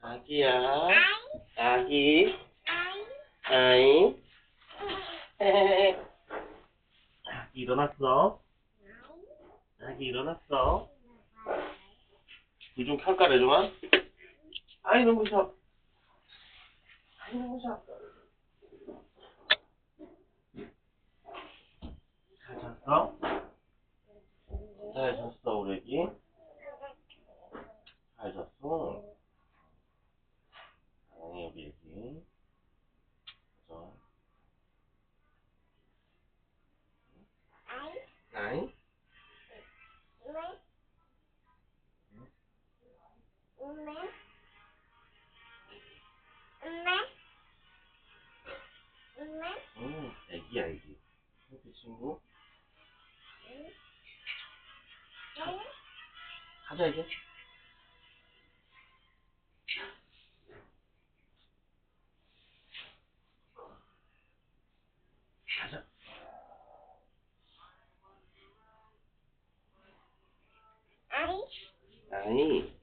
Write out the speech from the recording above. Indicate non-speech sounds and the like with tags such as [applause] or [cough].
아기야. 아기. 아이. [laughs] 아기 일어났어. 아기 일어났어. 불좀 켤까, 레종아? 아이, 너무 셔. 아이, 너무 셔. 잘 잤어? 잘 잤어, 우리 애기? 잘 잤어? 우리 애기. 자. 아이? 응, 애기야, 애기. 그 친구? 가자, 이제. 아이.